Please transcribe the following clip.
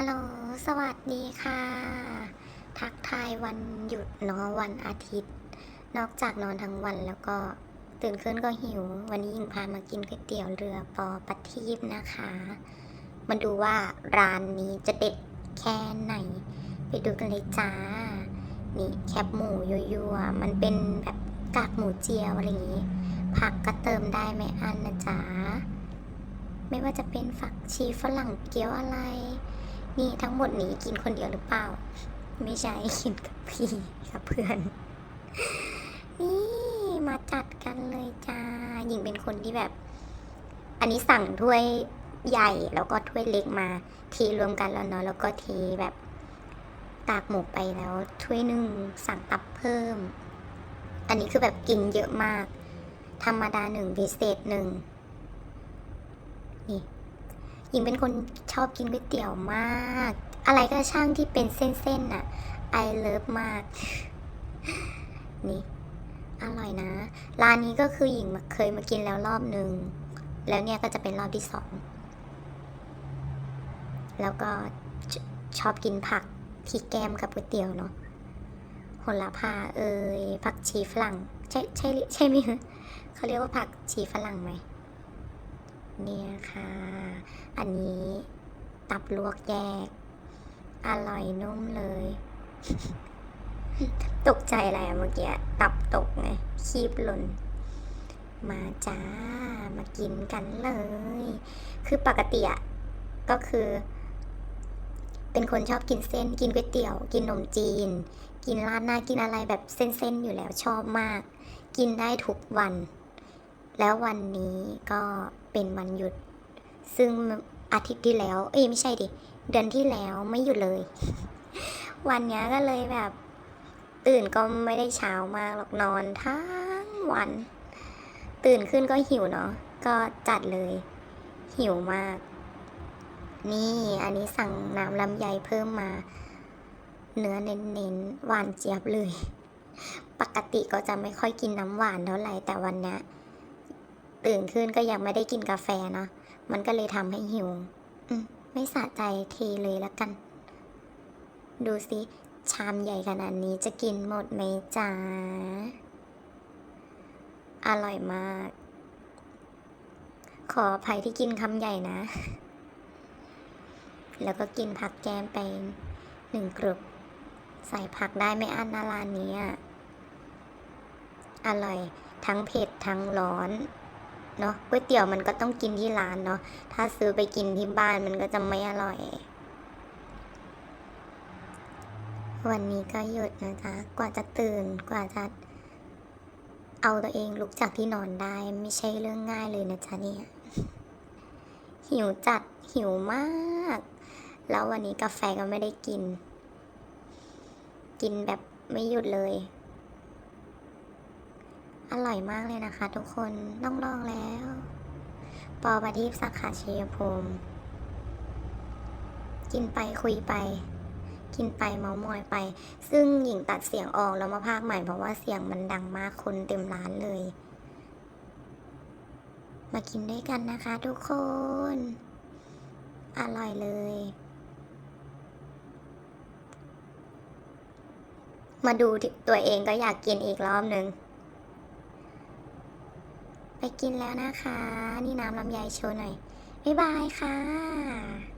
ฮัลโหล สวัสดีค่ะ ทักทายวันหยุดเนาะวันอาทิตย์ นอกจากนอนทั้งวันแล้วก็ตื่นขึ้นก็หิว วันนี้ยิงพามากินก๋วยเตี๋ยวเรือปอปัทีปนะคะ มาดูว่าร้านนี้จะเด็ดแค่ไหน ไปดูกันเลยจ้า นี่แคบหมูยั่วๆมันเป็นแบบกากหมูเจียวอะไรอย่างนี้ ผักก็เติมได้ไม่อันนะจ๊ะ ไม่ว่าจะเป็นฝักชีฝรั่งเกี๊ยวอะไร นี่ทั้งหมดนี้กินคนเดียวหรือเปล่า ไม่ใช่กินกับพี่กับเพื่อน นี่มาจัดกันเลยจ้าหญิงเป็นคนที่แบบ อันนี้สั่งถ้วยใหญ่แล้วก็ถ้วยเล็กมาทีรวมกันแล้วเนาะแล้วก็ทีแบบตากหมูไปแล้วถ้วยหนึ่งสั่งตับเพิ่ม อันนี้คือแบบกินเยอะมาก ธรรมดาหนึ่งพิเศษหนึ่งนี่ หญิงเป็นคนชอบกินก๋วยเตี๋ยวมาก อะไรก็ช่างที่เป็นเส้นๆน่ะ I love มาก นี่ อร่อยนะ ร้านนี้ก็คือหญิงเคยมากินแล้วรอบหนึ่ง แล้วเนี่ยก็จะเป็นรอบที่สอง แล้วก็ชอบกินผักที่แก้มกับก๋วยเตี๋ยวเนาะโหระพาเอ่ยผักชีฝรั่ง ใช่ใช่ใช่ไหมเขาเรียกว่าผักชีฝรั่งไหม เนี่ยค่ะ อันนี้ตับลวกแยก อร่อยนุ่มเลย ตกใจอะไรเมื่อกี้ ตับตกไง คีบหล่น มาจ้า มากินกันเลย คือปกติอะก็คือ เป็นคนชอบกินเส้น กินก๋วยเตี๋ยว กินขนมจีน กินราดหน้า กินอะไรแบบเส้นๆ อยู่แล้วชอบมาก กินได้ทุกวัน แล้ววันนี้ก็เป็นวันหยุด ซึ่งอาทิตย์ที่แล้ว เอ้ยไม่ใช่ดิ เดือนที่แล้วไม่หยุดเลย วันนี้ก็เลยแบบ ตื่นก็ไม่ได้เช้ามากหรอกนอนทั้งวัน ตื่นขึ้นก็หิวเนาะ ก็จัดเลย หิวมาก นี่อันนี้สั่งน้ำลำไยเพิ่มมา เนื้อเน้นๆหวานเจี๊ยบเลย ปกติก็จะไม่ค่อยกินน้ำหวานเท่าไหร่แต่วันนี้ ตื่นขึ้นก็ยังไม่ได้กินกาแฟเนาะมันก็เลยทำให้หิว อืม ไม่สะใจเทเลยแล้วกัน ดูสิชามใหญ่ขนาดนี้จะกินหมดไหมจ๊ะ อร่อยมาก ขออภัยที่กินคำใหญ่นะ แล้วก็กินผักแกมไปหนึ่งกรุบใส่ผักได้ไม่อั้นนะร้านนี้อร่อยทั้งเผ็ดทั้งร้อน เนาะก๋วยเตี๋ยวมันก็ต้องกินที่ร้านเนาะถ้าซื้อไปกินที่บ้านมันก็จะไม่อร่อย วันนี้ก็หยุดนะจ๊ะกว่าจะตื่นกว่าจะเอาตัวเองลุกจากที่นอนได้ไม่ใช่เรื่องง่ายเลยนะจ๊ะเนี่ยหิวจัดหิวมาก แล้ววันนี้กาแฟก็ไม่ได้กิน กินแบบไม่หยุดเลย อร่อยมากเลยนะคะ ทุกคนต้องลองแล้ว ปอประทีปสาขาชัยภูมิ กินไปคุยไป กินไปเมามอยไป ซึ่งหญิงตัดเสียงออกแล้วมาพากใหม่เพราะว่าเสียงมันดังมากคนเต็มร้านเลย มากินด้วยกันนะคะ ทุกคน อร่อยเลยมาดูตัวเองก็อยากกินอีกรอบหนึ่ง ไปกินแล้วนะคะ นี่น้ำลำไยโชว์หน่อย บ๊ายบายค่ะ